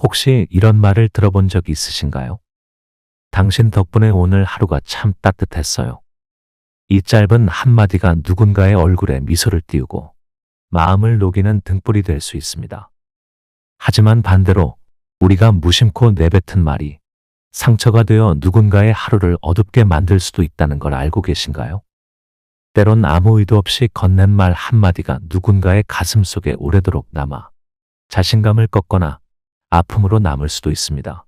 혹시 이런 말을 들어본 적 있으신가요? 당신 덕분에 오늘 하루가 참 따뜻했어요. 이 짧은 한마디가 누군가의 얼굴에 미소를 띄우고 마음을 녹이는 등불이 될 수 있습니다. 하지만 반대로 우리가 무심코 내뱉은 말이 상처가 되어 누군가의 하루를 어둡게 만들 수도 있다는 걸 알고 계신가요? 때론 아무 의도 없이 건넨 말 한마디가 누군가의 가슴 속에 오래도록 남아 자신감을 꺾거나 아픔으로 남을 수도 있습니다.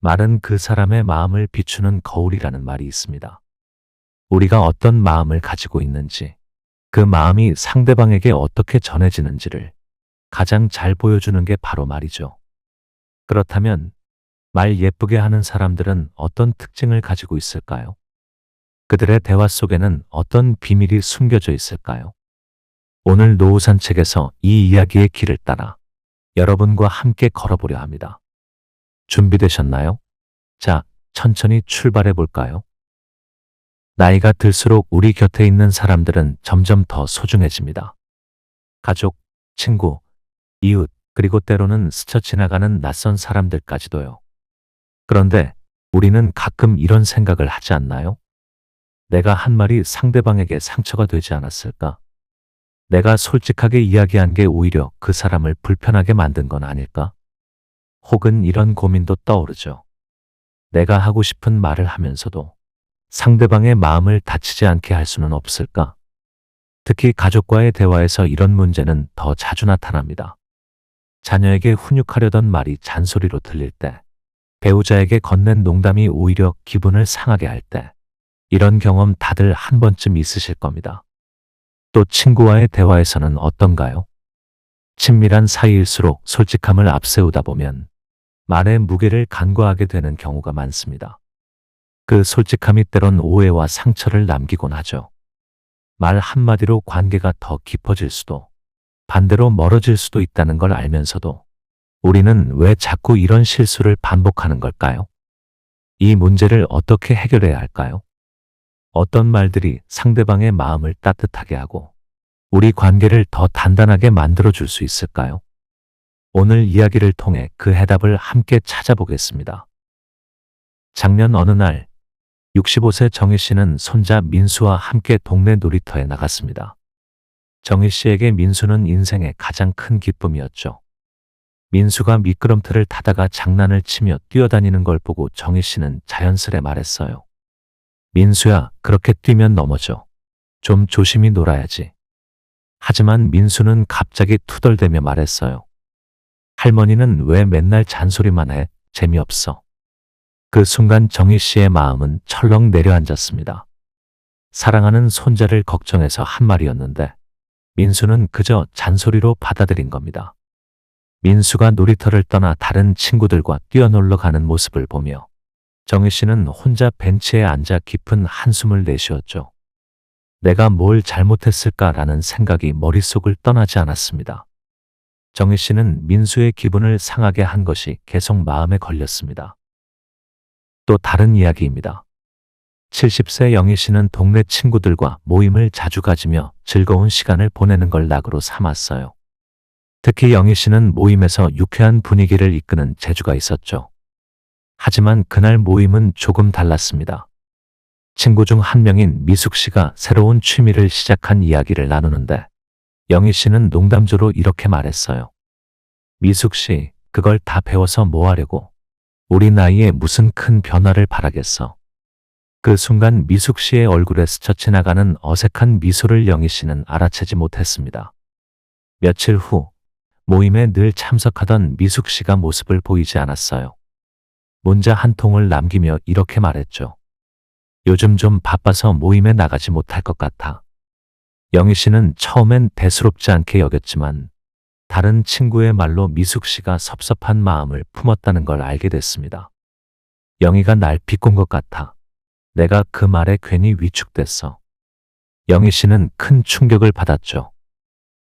말은 그 사람의 마음을 비추는 거울이라는 말이 있습니다. 우리가 어떤 마음을 가지고 있는지, 그 마음이 상대방에게 어떻게 전해지는지를 가장 잘 보여주는 게 바로 말이죠. 그렇다면 말 예쁘게 하는 사람들은 어떤 특징을 가지고 있을까요? 그들의 대화 속에는 어떤 비밀이 숨겨져 있을까요? 오늘 노우산 책에서 이 이야기의 길을 따라 여러분과 함께 걸어보려 합니다. 준비되셨나요? 자, 천천히 출발해 볼까요? 나이가 들수록 우리 곁에 있는 사람들은 점점 더 소중해집니다. 가족, 친구, 이웃, 그리고 때로는 스쳐 지나가는 낯선 사람들까지도요. 그런데 우리는 가끔 이런 생각을 하지 않나요? 내가 한 말이 상대방에게 상처가 되지 않았을까? 내가 솔직하게 이야기한 게 오히려 그 사람을 불편하게 만든 건 아닐까? 혹은 이런 고민도 떠오르죠. 내가 하고 싶은 말을 하면서도 상대방의 마음을 다치지 않게 할 수는 없을까? 특히 가족과의 대화에서 이런 문제는 더 자주 나타납니다. 자녀에게 훈육하려던 말이 잔소리로 들릴 때, 배우자에게 건넨 농담이 오히려 기분을 상하게 할 때, 이런 경험 다들 한 번쯤 있으실 겁니다. 또 친구와의 대화에서는 어떤가요? 친밀한 사이일수록 솔직함을 앞세우다 보면 말의 무게를 간과하게 되는 경우가 많습니다. 그 솔직함이 때론 오해와 상처를 남기곤 하죠. 말 한마디로 관계가 더 깊어질 수도 반대로 멀어질 수도 있다는 걸 알면서도 우리는 왜 자꾸 이런 실수를 반복하는 걸까요? 이 문제를 어떻게 해결해야 할까요? 어떤 말들이 상대방의 마음을 따뜻하게 하고 우리 관계를 더 단단하게 만들어 줄 수 있을까요? 오늘 이야기를 통해 그 해답을 함께 찾아보겠습니다. 작년 어느 날 65세 정희 씨는 손자 민수와 함께 동네 놀이터에 나갔습니다. 정희 씨에게 민수는 인생의 가장 큰 기쁨이었죠. 민수가 미끄럼틀을 타다가 장난을 치며 뛰어다니는 걸 보고 정희 씨는 자연스레 말했어요. 민수야, 그렇게 뛰면 넘어져. 좀 조심히 놀아야지. 하지만 민수는 갑자기 투덜대며 말했어요. 할머니는 왜 맨날 잔소리만 해? 재미없어. 그 순간 정희 씨의 마음은 철렁 내려앉았습니다. 사랑하는 손자를 걱정해서 한 말이었는데 민수는 그저 잔소리로 받아들인 겁니다. 민수가 놀이터를 떠나 다른 친구들과 뛰어놀러 가는 모습을 보며 정희 씨는 혼자 벤치에 앉아 깊은 한숨을 내쉬었죠. 내가 뭘 잘못했을까라는 생각이 머릿속을 떠나지 않았습니다. 정희 씨는 민수의 기분을 상하게 한 것이 계속 마음에 걸렸습니다. 또 다른 이야기입니다. 70세 영희 씨는 동네 친구들과 모임을 자주 가지며 즐거운 시간을 보내는 걸 낙으로 삼았어요. 특히 영희 씨는 모임에서 유쾌한 분위기를 이끄는 재주가 있었죠. 하지만 그날 모임은 조금 달랐습니다. 친구 중 한 명인 미숙 씨가 새로운 취미를 시작한 이야기를 나누는데 영희 씨는 농담조로 이렇게 말했어요. 미숙 씨, 그걸 다 배워서 뭐 하려고? 우리 나이에 무슨 큰 변화를 바라겠어. 그 순간 미숙 씨의 얼굴에 스쳐 지나가는 어색한 미소를 영희 씨는 알아채지 못했습니다. 며칠 후 모임에 늘 참석하던 미숙 씨가 모습을 보이지 않았어요. 문자 한 통을 남기며 이렇게 말했죠. 요즘 좀 바빠서 모임에 나가지 못할 것 같아. 영희 씨는 처음엔 대수롭지 않게 여겼지만 다른 친구의 말로 미숙 씨가 섭섭한 마음을 품었다는 걸 알게 됐습니다. 영희가 날 비꼰 것 같아. 내가 그 말에 괜히 위축됐어. 영희 씨는 큰 충격을 받았죠.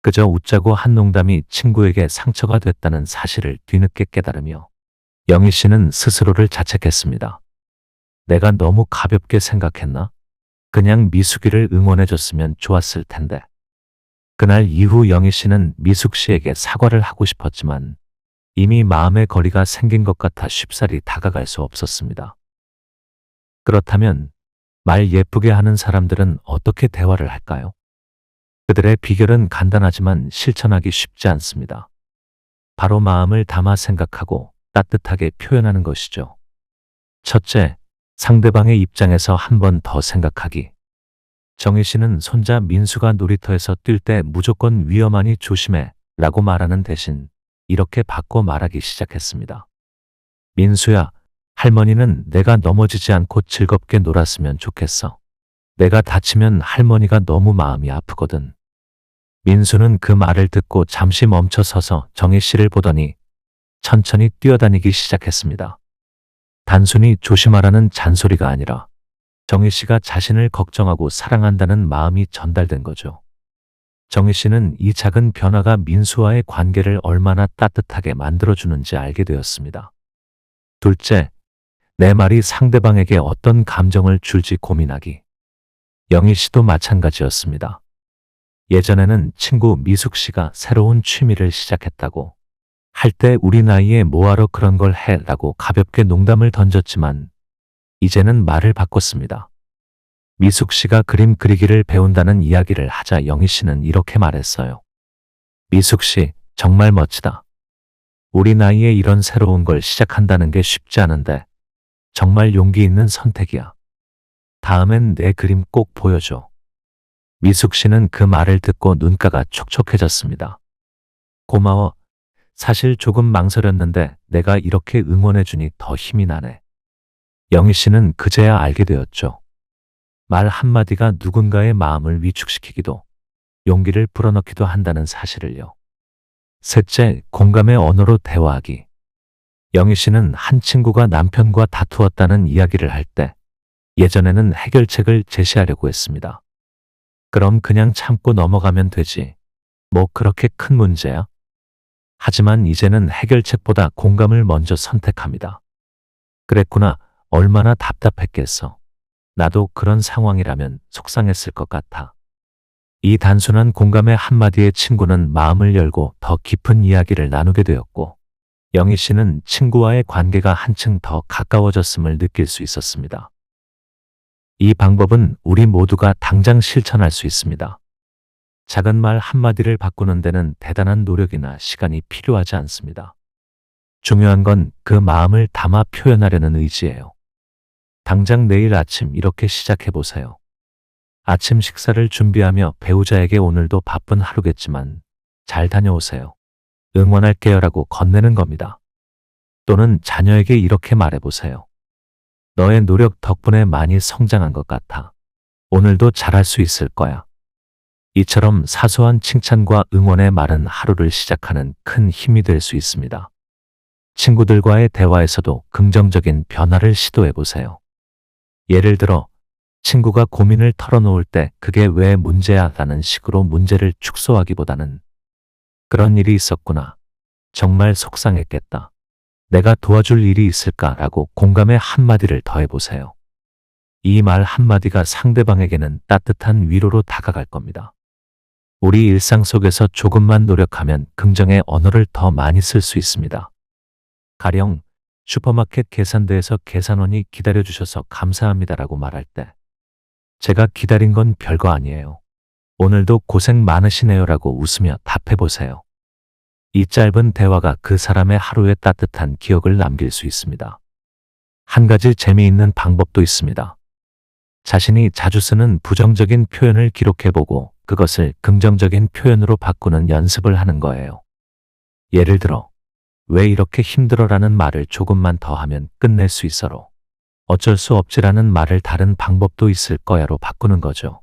그저 웃자고 한 농담이 친구에게 상처가 됐다는 사실을 뒤늦게 깨달으며 영희 씨는 스스로를 자책했습니다. 내가 너무 가볍게 생각했나? 그냥 미숙이를 응원해줬으면 좋았을 텐데. 그날 이후 영희 씨는 미숙 씨에게 사과를 하고 싶었지만 이미 마음의 거리가 생긴 것 같아 쉽사리 다가갈 수 없었습니다. 그렇다면 말 예쁘게 하는 사람들은 어떻게 대화를 할까요? 그들의 비결은 간단하지만 실천하기 쉽지 않습니다. 바로 마음을 담아 생각하고 따뜻하게 표현하는 것이죠. 첫째, 상대방의 입장에서 한 번 더 생각하기. 정희 씨는 손자 민수가 놀이터에서 뛸 때 무조건 위험하니 조심해 라고 말하는 대신 이렇게 바꿔 말하기 시작했습니다. 민수야, 할머니는 내가 넘어지지 않고 즐겁게 놀았으면 좋겠어. 내가 다치면 할머니가 너무 마음이 아프거든. 민수는 그 말을 듣고 잠시 멈춰 서서 정희 씨를 보더니 천천히 뛰어다니기 시작했습니다. 단순히 조심하라는 잔소리가 아니라 정희 씨가 자신을 걱정하고 사랑한다는 마음이 전달된 거죠. 정희 씨는 이 작은 변화가 민수와의 관계를 얼마나 따뜻하게 만들어주는지 알게 되었습니다. 둘째, 내 말이 상대방에게 어떤 감정을 줄지 고민하기. 영희 씨도 마찬가지였습니다. 예전에는 친구 미숙 씨가 새로운 취미를 시작했다고 할 때 우리 나이에 뭐하러 그런 걸 해? 라고 가볍게 농담을 던졌지만 이제는 말을 바꿨습니다. 미숙 씨가 그림 그리기를 배운다는 이야기를 하자 영희 씨는 이렇게 말했어요. 미숙 씨, 정말 멋지다. 우리 나이에 이런 새로운 걸 시작한다는 게 쉽지 않은데 정말 용기 있는 선택이야. 다음엔 내 그림 꼭 보여줘. 미숙 씨는 그 말을 듣고 눈가가 촉촉해졌습니다. 고마워. 사실 조금 망설였는데 내가 이렇게 응원해주니 더 힘이 나네. 영희 씨는 그제야 알게 되었죠. 말 한마디가 누군가의 마음을 위축시키기도, 용기를 불어넣기도 한다는 사실을요. 셋째, 공감의 언어로 대화하기. 영희 씨는 한 친구가 남편과 다투었다는 이야기를 할 때 예전에는 해결책을 제시하려고 했습니다. 그럼 그냥 참고 넘어가면 되지. 뭐 그렇게 큰 문제야? 하지만 이제는 해결책보다 공감을 먼저 선택합니다. 그랬구나. 얼마나 답답했겠어. 나도 그런 상황이라면 속상했을 것 같아. 이 단순한 공감의 한마디에 친구는 마음을 열고 더 깊은 이야기를 나누게 되었고, 영희 씨는 친구와의 관계가 한층 더 가까워졌음을 느낄 수 있었습니다. 이 방법은 우리 모두가 당장 실천할 수 있습니다. 작은 말 한마디를 바꾸는 데는 대단한 노력이나 시간이 필요하지 않습니다. 중요한 건 그 마음을 담아 표현하려는 의지예요. 당장 내일 아침 이렇게 시작해 보세요. 아침 식사를 준비하며 배우자에게 오늘도 바쁜 하루겠지만 잘 다녀오세요. 응원할게요라고 건네는 겁니다. 또는 자녀에게 이렇게 말해 보세요. 너의 노력 덕분에 많이 성장한 것 같아. 오늘도 잘할 수 있을 거야. 이처럼 사소한 칭찬과 응원의 말은 하루를 시작하는 큰 힘이 될 수 있습니다. 친구들과의 대화에서도 긍정적인 변화를 시도해 보세요. 예를 들어, 친구가 고민을 털어놓을 때 그게 왜 문제야 라는 식으로 문제를 축소하기보다는 그런 일이 있었구나. 정말 속상했겠다. 내가 도와줄 일이 있을까 라고 공감의 한마디를 더해보세요. 이 말 한마디가 상대방에게는 따뜻한 위로로 다가갈 겁니다. 우리 일상 속에서 조금만 노력하면 긍정의 언어를 더 많이 쓸 수 있습니다. 가령 슈퍼마켓 계산대에서 계산원이 기다려주셔서 감사합니다라고 말할 때 제가 기다린 건 별거 아니에요. 오늘도 고생 많으시네요라고 웃으며 답해보세요. 이 짧은 대화가 그 사람의 하루의 따뜻한 기억을 남길 수 있습니다. 한 가지 재미있는 방법도 있습니다. 자신이 자주 쓰는 부정적인 표현을 기록해보고 그것을 긍정적인 표현으로 바꾸는 연습을 하는 거예요. 예를 들어, 왜 이렇게 힘들어라는 말을 조금만 더 하면 끝낼 수 있어로. 어쩔 수 없지라는 말을 다른 방법도 있을 거야로 바꾸는 거죠.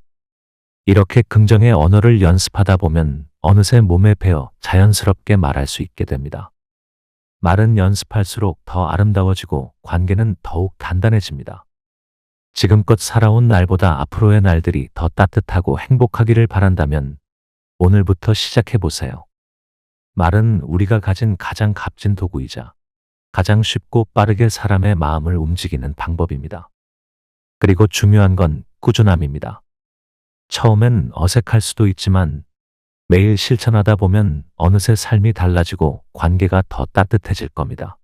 이렇게 긍정의 언어를 연습하다 보면 어느새 몸에 배어 자연스럽게 말할 수 있게 됩니다. 말은 연습할수록 더 아름다워지고 관계는 더욱 단단해집니다. 지금껏 살아온 날보다 앞으로의 날들이 더 따뜻하고 행복하기를 바란다면 오늘부터 시작해 보세요. 말은 우리가 가진 가장 값진 도구이자 가장 쉽고 빠르게 사람의 마음을 움직이는 방법입니다. 그리고 중요한 건 꾸준함입니다. 처음엔 어색할 수도 있지만 매일 실천하다 보면 어느새 삶이 달라지고 관계가 더 따뜻해질 겁니다.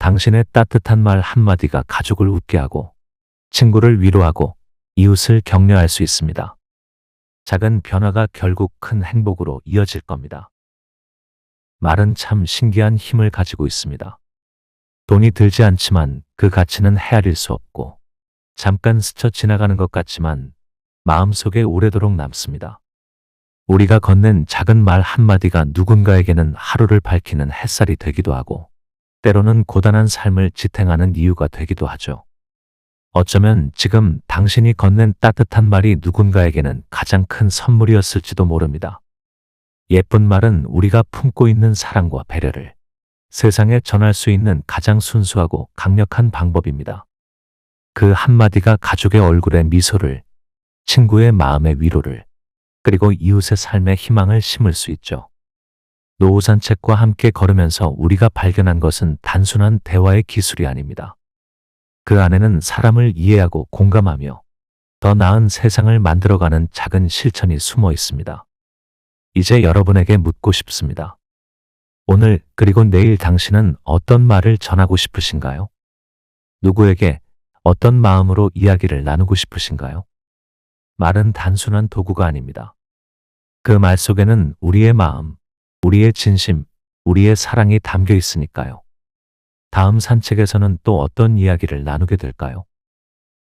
당신의 따뜻한 말 한마디가 가족을 웃게 하고 친구를 위로하고 이웃을 격려할 수 있습니다. 작은 변화가 결국 큰 행복으로 이어질 겁니다. 말은 참 신기한 힘을 가지고 있습니다. 돈이 들지 않지만 그 가치는 헤아릴 수 없고 잠깐 스쳐 지나가는 것 같지만 마음속에 오래도록 남습니다. 우리가 건넨 작은 말 한마디가 누군가에게는 하루를 밝히는 햇살이 되기도 하고 때로는 고단한 삶을 지탱하는 이유가 되기도 하죠. 어쩌면 지금 당신이 건넨 따뜻한 말이 누군가에게는 가장 큰 선물이었을지도 모릅니다. 예쁜 말은 우리가 품고 있는 사랑과 배려를 세상에 전할 수 있는 가장 순수하고 강력한 방법입니다. 그 한마디가 가족의 얼굴에 미소를, 친구의 마음의 위로를, 그리고 이웃의 삶에 희망을 심을 수 있죠. 노후 산책과 함께 걸으면서 우리가 발견한 것은 단순한 대화의 기술이 아닙니다. 그 안에는 사람을 이해하고 공감하며 더 나은 세상을 만들어가는 작은 실천이 숨어 있습니다. 이제 여러분에게 묻고 싶습니다. 오늘 그리고 내일 당신은 어떤 말을 전하고 싶으신가요? 누구에게 어떤 마음으로 이야기를 나누고 싶으신가요? 말은 단순한 도구가 아닙니다. 그 말 속에는 우리의 마음, 우리의 진심, 우리의 사랑이 담겨 있으니까요. 다음 산책에서는 또 어떤 이야기를 나누게 될까요?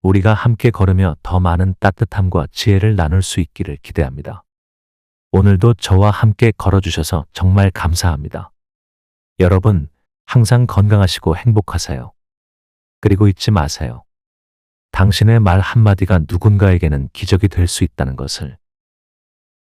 우리가 함께 걸으며 더 많은 따뜻함과 지혜를 나눌 수 있기를 기대합니다. 오늘도 저와 함께 걸어주셔서 정말 감사합니다. 여러분, 항상 건강하시고 행복하세요. 그리고 잊지 마세요. 당신의 말 한마디가 누군가에게는 기적이 될 수 있다는 것을.